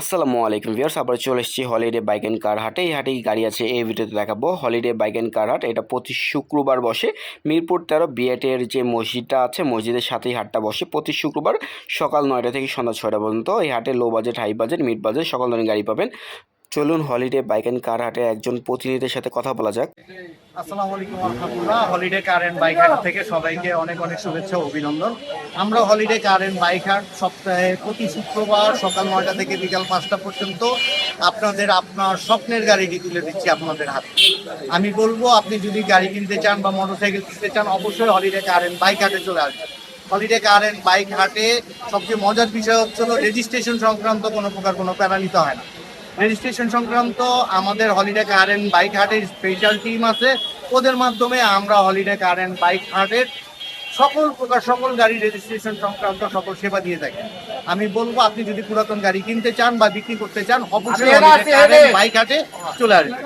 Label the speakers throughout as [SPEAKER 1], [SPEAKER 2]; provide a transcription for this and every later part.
[SPEAKER 1] আসসালামু আলাইকুম ভিউয়ার্স আবার চলে এসেছি হলিডে বাইক অ্যান্ড কার হাটে এই হাটেই গাড়ি আছে, এই ভিডিওতে দেখাবো হলিডে বাইক অ্যান্ড কার হাট এটা প্রতি শুক্রবার বসে, মিরপুর তেরো বিএটের যে মসজিদটা আছে, মসজিদের সাথেই হাটটা বসে। প্রতি শুক্রবার সকাল নয়টা থেকে সন্ধ্যা ছয়টা পর্যন্ত এই হাটে low budget high budget mid budget সকল ধরনের গাড়ি পাবেন। চলুন হলিডে বাইক অ্যান্ড কার হাটে একজন প্রতিনিধির সাথে কথা বলা যাক।
[SPEAKER 2] আসসালামু আলাইকুম রহমতুল্লাহ holiday car and bike Haat থেকে সবাইকে অনেক অনেক শুভেচ্ছা অভিনন্দন। আমরা হলিডে কার এন্ড বাইক হাট সপ্তাহে প্রতি শুক্রবার সকাল নয়টা থেকে বিকাল পাঁচটা পর্যন্ত আপনাদের আপনার স্বপ্নের গাড়িটি তুলে দিচ্ছি আপনাদের হাতে। আমি বলব, আপনি যদি গাড়ি কিনতে চান বা মোটরসাইকেল কিনতে চান, অবশ্যই হলিডে কার এন্ড বাইক হাটে চলে আসবেন। হলিডে কার এন্ড বাইক হাটে সবচেয়ে মজার বিষয় হচ্ছে রেজিস্ট্রেশন সংক্রান্ত কোনো প্রকার কোনো প্যারা নিতে হয় না। রেজিস্ট্রেশন সংক্রান্ত আমাদের হলিডে কার এন্ড বাইক হাটের স্পেশাল টিম আছে। ওদের মাধ্যমে আমরা হলিডে কার এন্ড বাইক হাটের সকল প্রকার সকল গাড়ি রেজিস্ট্রেশন সংক্রান্ত সকল সেবা দিয়ে থাকি। আমি বলব আপনি যদি পুরাতন গাড়ি কিনতে চান বা বিক্রি করতে চান অবশ্যই বাইক হাটে চলে আসবেন।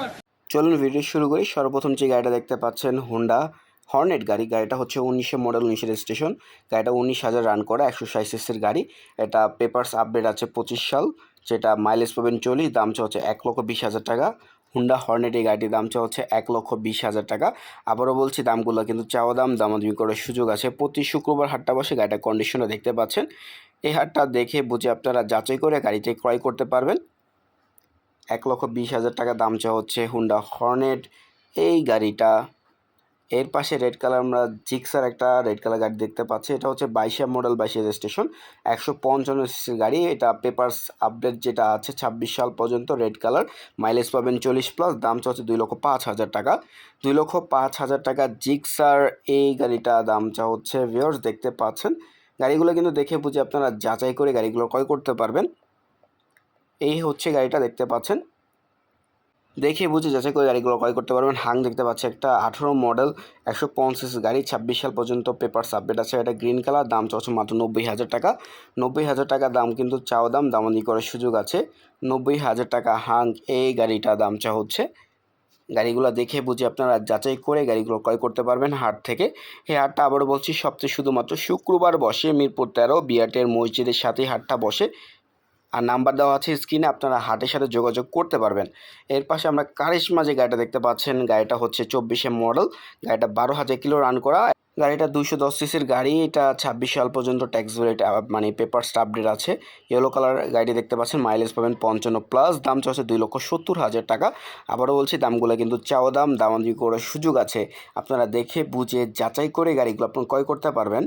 [SPEAKER 1] চলুন ভিডিও শুরু করি। সর্বপ্রথম যে গাড়িটা দেখতে পাচ্ছেন হোন্ডা হর্নেট গাড়ি। গাড়িটা হচ্ছে উনিশে মডেল উনিশের রেজিস্ট্রেশন। গাড়িটা উনিশ হাজার রান করা, একশো ষাট সিসির গাড়ি। এটা পেপার্স আপডেট আছে পঁচিশ সাল, যেটা মাইলেজ পাবেন চল্লিশ, দাম হচ্ছে এক লক্ষ বিশ হাজার টাকা। হুন্ডা হর্নেট এই গাড়িটির দাম হচ্ছে এক লক্ষ বিশ হাজার টাকা। আবারও বলছি, দামগুলো কিন্তু চাওয়া দাম, দামাদামি করার সুযোগ আছে। প্রতি শুক্রবার হাটটা বসে গাড়িটা কন্ডিশনে দেখতে পাচ্ছেন। এই হাটটা দেখে বুঝে আপনারা যাচাই করে গাড়িটি ক্রয় করতে পারবেন। এক লক্ষ বিশ হাজার টাকা দাম চা হচ্ছে হুন্ডা হর্নেট। এই গাড়িটা এর পাশে রেড কালার আমরা জিক্সার একটা রেড কালার গাড়ি দেখতে পাচ্ছি। এটা হচ্ছে বাইশে মডেল বাইশে রেজিস্ট্রেশন। একশো পঞ্চান্ন সিসির গাড়ি। এটা পেপারস আপডেট যেটা আছে, ছাব্বিশ সাল পর্যন্ত রেড কালার। মাইলেজ পাবেন চল্লিশ প্লাস, দাম চা হচ্ছে দুই লক্ষ পাঁচ হাজার টাকা। দুই লক্ষ পাঁচ হাজার টাকা জিক্সার, এই গাড়িটা দাম চা হচ্ছে ভিওর্স দেখতে পাচ্ছেন। গাড়িগুলো কিন্তু দেখে বুঝে আপনারা যাচাই করে গাড়িগুলো ক্রয় করতে পারবেন। এই হচ্ছে গাড়িটা দেখতে পাচ্ছেন। দেখে বুঝে যাচাই করে গাড়িগুলো ক্রয় করতে পারবেন। হাং দেখতে পাচ্ছি একটা আঠেরো মডেল, একশো পঞ্চাশ গাড়ি, ছাব্বিশ সাল পর্যন্ত পেপার সাবমিট আছে। এটা গ্রিন কালার দাম চলছে মাত্র নব্বই হাজার টাকা। নব্বই হাজার টাকা দাম কিন্তু চাওয়া দাম, দামাদি করার সুযোগ আছে। নব্বই হাজার টাকা হাং এই গাড়িটা দাম চা হচ্ছে। গাড়িগুলো দেখে বুঝে আপনারা যাচাই করে গাড়িগুলো ক্রয় করতে পারবেন হাট থেকে। এই হাটটা আবারও বলছি, সপ্তাহে শুধুমাত্র শুক্রবার বসে মিরপুর তেরো, বিয়াটের মসজিদের সাথেই হাটটা বসে। আর নাম্বার দেওয়া আছে স্ক্রিনে, আপনারা হাটের সাথে যোগাযোগ করতে পারবেন। এর পাশে আমরা কারিশমা যে গাড়িটা দেখতে পাচ্ছেন, গাড়িটা হচ্ছে চব্বিশে মডেল, গাড়িটা বারো হাজার কিলো রান করা। গাড়িটা দুশো দশ সিসির গাড়ি, এটা ছাব্বিশ সাল পর্যন্ত ট্যাক্স রেট মানে পেপার আপডেট আছে। ইয়েলো কালার গাড়ি দেখতে পাচ্ছেন মাইলেজ পাবেন পঞ্চান্ন প্লাস দাম চলছে দুই লক্ষ সত্তর হাজার টাকা। আবারও বলছি, দামগুলো কিন্তু চাওয়া দাম দামাদি করার সুযোগ আছে। আপনারা দেখে বুঝে যাচাই করে গাড়িগুলো আপনার ক্রয় করতে পারবেন।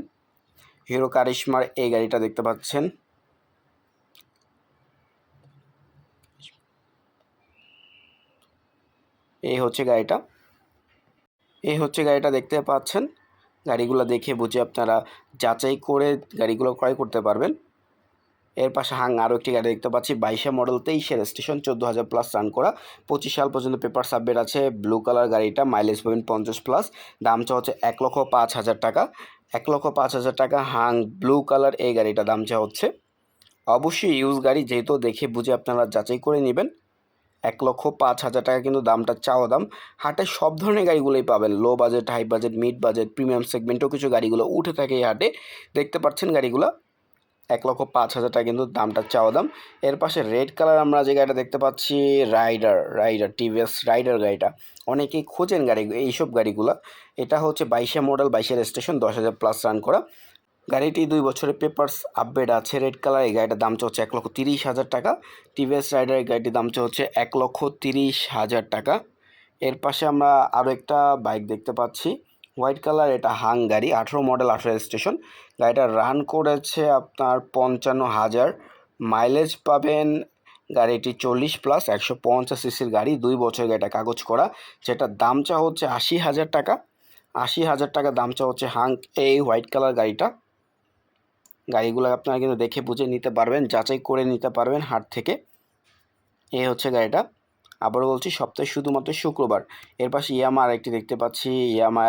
[SPEAKER 1] হিরো কারিশমার এই গাড়িটা দেখতে পাচ্ছেন। এই হচ্ছে গাড়িটা। এই হচ্ছে গাড়িটা দেখতে পাচ্ছেন। গাড়িগুলো দেখে বুঝে আপনারা যাচাই করে গাড়িগুলো ক্রয় করতে পারবেন। এর পাশে হাং আরও একটি গাড়ি দেখতে পাচ্ছি, বাইশে মডেল তেইশে স্টেশন চোদ্দ হাজার প্লাস রান করা পঁচিশ সাল পর্যন্ত পেপার সাবমিট আছে ব্লু কালার গাড়িটা মাইলেজ পাবেন পঞ্চাশ প্লাস দামটা হচ্ছে এক লক্ষ পাঁচ হাজার টাকা। এক লক্ষ পাঁচ হাজার টাকা হাং ব্লু কালার এই গাড়িটা দাম চা হচ্ছে। অবশ্যই ইউজ গাড়ি যেহেতু দেখে বুঝে আপনারা যাচাই করে নেবেন। এক লক্ষ পাঁচ হাজার টাকা কিন্তু দামটা চাওয়া দাম। হাটে সব ধরনের গাড়িগুলোই পাবেন। Low budget high budget mid budget premium সেগমেন্টও কিছু গাড়িগুলো উঠে থাকে এই হাটে। দেখতে পাচ্ছেন গাড়িগুলো। এক লক্ষ পাঁচ হাজার টাকা কিন্তু দামটা চাওয়া দাম। এর পাশে রেড কালার আমরা যে গাড়িটা দেখতে পাচ্ছি রাইডার রাইডার টিভিএস রাইডার গাড়িটা। অনেকেই খোঁজেন গাড়ি, এইসব গাড়িগুলো। এটা হচ্ছে বাইশে মডেল বাইশের স্টেশন দশ হাজার প্লাস রান করা। গাড়িটি দুই বছরের পেপারস আপডেট আছে। রেড কালার এই গাড়িটার দাম হচ্ছে এক লক্ষ তিরিশ হাজার টাকা। টিভিএস রাইডার এই গাড়িটির দাম হচ্ছে এক লক্ষ তিরিশ হাজার টাকা। এর পাশে আমরা আরও একটা বাইক দেখতে পাচ্ছি। হোয়াইট কালার, এটা হাং গাড়ি, আঠেরো মডেল, আঠেরো স্টেশন। গাড়িটা রান করেছে আপনার পঞ্চান্ন হাজার। মাইলেজ পাবেন গাড়িটি চল্লিশ প্লাস একশো পঞ্চাশ সিসির গাড়ি, দুই বছর গাড়িটা কাগজ করা। যেটার দাম চা হচ্ছে আশি হাজার টাকা। আশি হাজার টাকা দাম চা হচ্ছে হাং, এই হোয়াইট কালার গাড়িটা। গাড়িগুলো আপনারা কিন্তু দেখে বুঝে নিতে পারবেন, যাচাই করে নিতে পারবেন হাট থেকে। এ হচ্ছে গাড়িটা। আবারও বলছি, সপ্তাহে শুধুমাত্র শুক্রবার। এর পাশে ইয়ামা আরেকটি দেখতে পাচ্ছি, ইয়ামা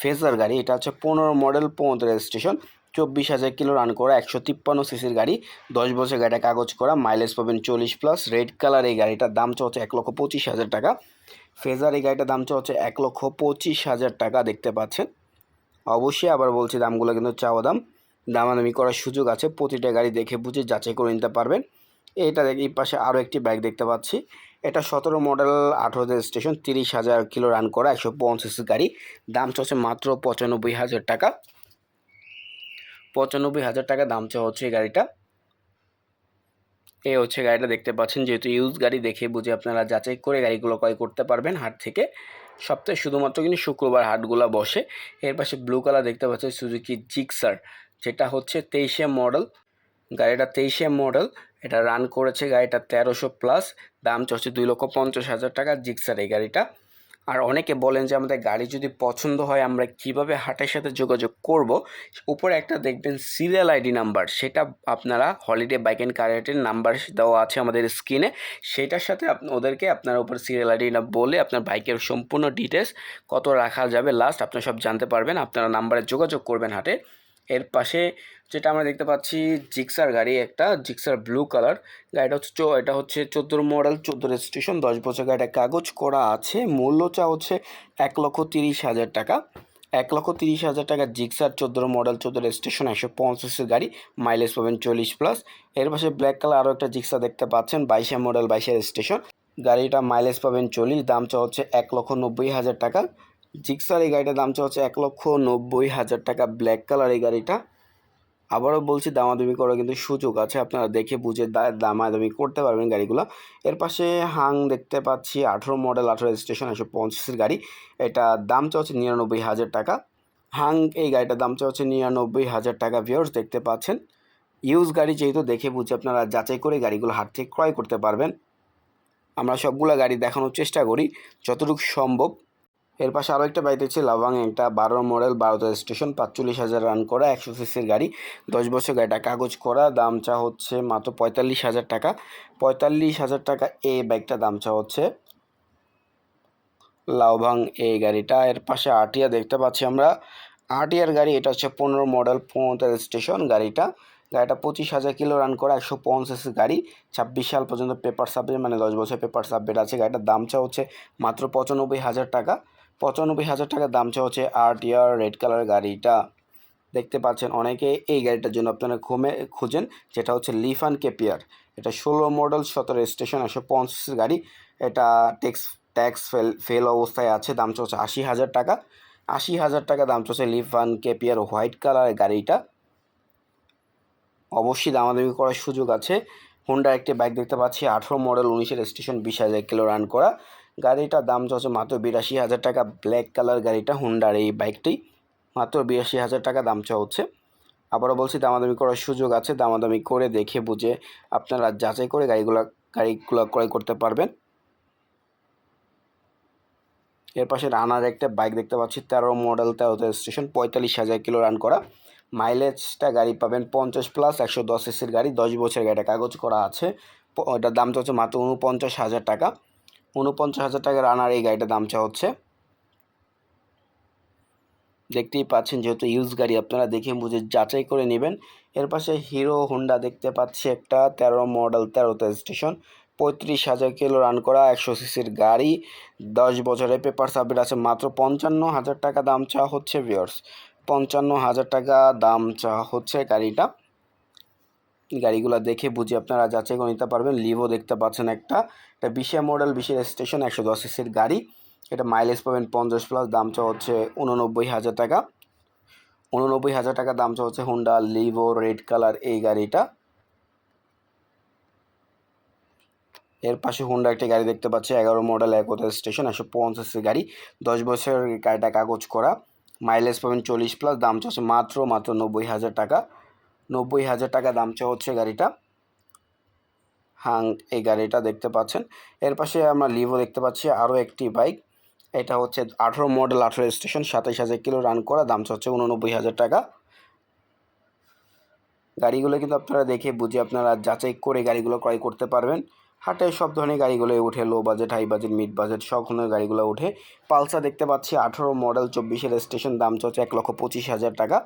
[SPEAKER 1] ফেজার গাড়ি। এটা হচ্ছে পনেরো মডেল পনেরো রেজিস্ট্রেশন, চব্বিশ হাজার কিলো রান করা, একশো তিপ্পান্ন সিসির গাড়ি। দশ বছর গাড়িটা কাগজ করা মাইলেজ পাবেন চল্লিশ প্লাস রেড কালার এই গাড়িটার দাম হচ্ছে এক লক্ষ পঁচিশ হাজার টাকা। ফেজার এই গাড়িটার দাম হচ্ছে এক লক্ষ পঁচিশ হাজার টাকা, দেখতে পাচ্ছেন। অবশ্যই আবার বলছি, দামগুলো কিন্তু চাওয়া দাম। দামাদামি করার সুযোগ আছে। প্রতিটা গাড়ি দেখে বুঝে যাচাই করে নিতে পারবেন। এটা এই পাশে আরও একটি বাইক দেখতে পাচ্ছি। এটা সতেরো মডেল আঠেরো স্টেশন তিরিশ হাজার কিলো রান করা একশো পঞ্চাশ গাড়ি। দাম চলছে মাত্র পঁচানব্বই হাজার টাকা। পঁচানব্বই হাজার টাকা দাম চাওয়া হচ্ছে এই গাড়িটা। এই হচ্ছে গাড়িটা দেখতে পাচ্ছেন। যেহেতু ইউজ গাড়ি দেখে বুঝে আপনারা যাচাই করে গাড়িগুলো ক্রয় করতে পারবেন হাট থেকে। সপ্তাহে শুধুমাত্র কিন্তু শুক্রবার হাটগুলো বসে। এর পাশে ব্লু কালার দেখতে পাচ্ছেন সুজুকি জিক্সার যেটা হচ্ছে তেইশে মডেল। গাড়িটা তেইশে মডেল। এটা রান করেছে গাড়িটা তেরোশো প্লাস দাম চলছে দুই লক্ষ পঞ্চাশ হাজার টাকা জিক্সার এই গাড়িটা। আর অনেকে বলেন যে আমাদের গাড়ি যদি পছন্দ হয়, আমরা কীভাবে হাটের সাথে যোগাযোগ করব? উপরে একটা দেখবেন সিরিয়াল আইডি নাম্বার সেটা আপনারা হলিডে বাইক অ্যান্ড কারেটের নাম্বার দেওয়া আছে আমাদের স্ক্রিনে সেটার সাথে ওদেরকে আপনার উপর সিরিয়াল আইডি বলে আপনার বাইকের সম্পূর্ণ ডিটেলস কত রাখা যাবে লাস্ট আপনারা সব জানতে পারবেন। আপনারা নাম্বারে যোগাযোগ করবেন হাটে। পাশে যেটা আমরা দেখতে পাচ্ছি, জিক্সার গাড়ি একটা, জিক্সার ব্লু কালার। গাড়িটা হচ্ছে এটা হচ্ছে চোদ্দোর মডেল চোদ্দ রেজিস্ট্রেশন, দশ বছর গাড়িটা। কাগজ করা আছে, মূল্য চা হচ্ছে এক লক্ষ তিরিশ হাজার টাকা। এক লক্ষ তিরিশ হাজার টাকা জিক্সার, চোদ্দোর মডেল চোদ্দ রেজিস্ট্রেশন, একশো পঞ্চাশের গাড়ি, মাইলেজ পাবেন চল্লিশ প্লাস। এর পাশে ব্ল্যাক কালার আরও একটা জিক্সা দেখতে পাচ্ছেন, বাইশে মডেল, বাইশে রেজিস্ট্রেশন। গাড়িটা মাইলেজ পাবেন চল্লিশ, দাম চা হচ্ছে এক লক্ষ নব্বই হাজার টাকা। জিক্সার এই গাড়িটার দাম হচ্ছে এক লক্ষ নব্বই হাজার টাকা। ব্ল্যাক কালার এই গাড়িটা। আবারও বলছি, দামাদামি করার কিন্তু সুযোগ আছে। আপনারা দেখে বুঝে দামাদামি করতে পারবেন গাড়িগুলো। এর পাশে হাং দেখতে পাচ্ছি, আঠেরো মডেল, আঠেরো স্টেশন একশো পঞ্চাশের গাড়ি। এটা দাম হচ্ছে নিরানব্বই হাজার টাকা। হাং এই গাড়িটার দাম হচ্ছে নিরানব্বই হাজার টাকা। ভিউর্স দেখতে পাচ্ছেন? ইউজ গাড়ি যেহেতু, দেখে বুঝে আপনারা যাচাই করে গাড়িগুলো হাট থেকে ক্রয় করতে পারবেন। আমরা সবগুলো গাড়ি দেখানোর চেষ্টা করি, যতটুকু সম্ভব। এর পাশে আরও একটা বাইক দেখছি লাভাং একটা বারো মডেল বারোতে স্টেশন, পাঁচচল্লিশ হাজার রান করা, একশো সিসির গাড়ি, দশ বছর গাড়িটা কাগজ করা, দাম চা হচ্ছে মাত্র পঁয়তাল্লিশ হাজার টাকা। পঁয়তাল্লিশ হাজার টাকা এই বাইকটা দাম চা হচ্ছে লাউভাং এই গাড়িটা। এর পাশে আটিয়া দেখতে পাচ্ছি আমরা। আটিয়ার গাড়ি, এটা হচ্ছে পনেরো মডেল পনেরো স্টেশন গাড়িটা। গাড়িটা পঁচিশ হাজার কিলো রান করা, একশো পঞ্চাশের গাড়ি। ছাব্বিশ সাল পর্যন্ত পেপার সাবজেক্ট মানে দশ বছর পেপার সাবজেক্ট আছে। গাড়িটার দাম চা হচ্ছে মাত্র পঁচানব্বই হাজার টাকা। পঁচানব্বই হাজার টাকা দাম চা হচ্ছে আট ইয়ার রেড কালার গাড়িটা। দেখতে পাচ্ছেন অনেকে এই গাড়িটার জন্য আপনারা ঘুমে খুঁজেন, যেটা হচ্ছে লিফান কেপিয়ার এটা ষোলো মডেল, সতেরো স্টেশন, একশো পঞ্চাশের গাড়ি। এটা ট্যাক্স ট্যাক্স ফেল ফেল অবস্থায় আছে, দাম চলছে আশি হাজার টাকা। আশি হাজার টাকা দাম চলছে লিফান কেপিয়ার হোয়াইট কালারের গাড়িটা। অবশ্যই দামাদামি করার সুযোগ আছে। হোন্ডা একটি বাইক দেখতে পাচ্ছি, আঠেরো মডেল, উনিশের স্টেশন, বিশ হাজার কিলো রান করা। গাড়িটার দাম চলছে মাত্র বিরাশি হাজার টাকা। ব্ল্যাক কালার গাড়িটা হুন্ডার এই বাইকটি মাত্র বিরাশি হাজার টাকা দাম চাওয়া হচ্ছে আবারও বলছি, দামাদামি করার সুযোগ আছে। দামাদামি করে দেখে বুঝে আপনারা যাচাই করে গাড়িগুলো গাড়িগুলো ক্রয় করতে পারবেন। এর পাশে রানার একটা বাইক দেখতে পাচ্ছি, তেরো মডেল তেরোতে স্টেশন পঁয়তাল্লিশ হাজার কিলো রান করা। মাইলেজটা গাড়ি পাবেন পঞ্চাশ প্লাস একশো দশ এসির গাড়ি, দশ বছর গাড়িটা কাগজ করা আছে। ওটার দাম হচ্ছে মাত্র উনপঞ্চাশ হাজার টাকা। উনপঞ্চাশ হাজার টাকা রানার এই গাড়িটার দাম চা হচ্ছে। দেখতেই পাচ্ছেন যেহেতু ইউজ গাড়ি, আপনারা দেখে বুঝে যাচাই করে নেবেন। এর পাশে হিরো হোন্ডা দেখতে পাচ্ছি একটা, তেরো মডেল তেরোতে স্টেশন পঁয়ত্রিশ হাজার কিলো রান করা একশো সিসির গাড়ি। দশ বছরের পেপার সাবমিট আছে, মাত্র পঞ্চান্ন হাজার টাকা দাম চা হচ্ছে ভিওর্স পঞ্চান্ন হাজার টাকা দাম চা হচ্ছে গাড়িটা। গাড়িগুলো দেখে বুঝে আপনারা যাচাই করে নিতে পারবেন। লিভো দেখতে পাচ্ছেন একটা। এটা বিশে মডেল বিশের স্টেশন একশো দশ গাড়ি। এটা মাইলেজ পাবেন পঞ্চাশ প্লাস দাম চা হচ্ছে উননব্বই হাজার টাকা। উননব্বই হাজার টাকা দাম চা হচ্ছে হুন্ডা লিভো রেড কালার এই গাড়িটা। এর পাশে হুন্ডা একটি গাড়ি দেখতে পাচ্ছি, এগারো মডেল একতা স্টেশন একশো পঞ্চাশের গাড়ি। দশ বছরের গাড়িটা কাগজ করা। মাইলেজ পাবেন চল্লিশ প্লাস দাম চা হচ্ছে মাত্র মাত্র নব্বই হাজার টাকা। নব্বই হাজার টাকা দাম চা হচ্ছে গাড়িটা। হাং, এই গাড়িটা দেখতে পাচ্ছেন। এর পাশে আমরা লিভো দেখতে পাচ্ছি, আরও একটি বাইক। এটা হচ্ছে আঠেরো মডেল, আঠেরো স্টেশন, সাতাইশ হাজার কিলো রান করা, দাম হচ্ছে উননব্বই হাজার টাকা। গাড়িগুলো কিন্তু আপনারা দেখে বুঝে আপনারা যাচাই করে গাড়িগুলো ক্রয় করতে পারবেন। হাটে সব ধরনের গাড়িগুলো উঠে low budget high budget mid budget সব ধরনের গাড়িগুলো উঠে পালসার দেখতে পাচ্ছি, আঠেরো মডেল, চব্বিশের স্টেশন, দাম চলছে এক লক্ষ পঁচিশ হাজার টাকা।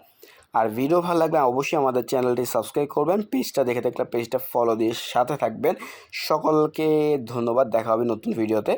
[SPEAKER 1] আর ভিডিও ভালো লাগলে অবশ্যই আমাদের চ্যানেলটি সাবস্ক্রাইব করবেন পেজটা দেখে থাকলে পেজটা ফলো দিয়ে সাথে থাকবেন। সকলকে ধন্যবাদ, দেখা হবে নতুন ভিডিওতে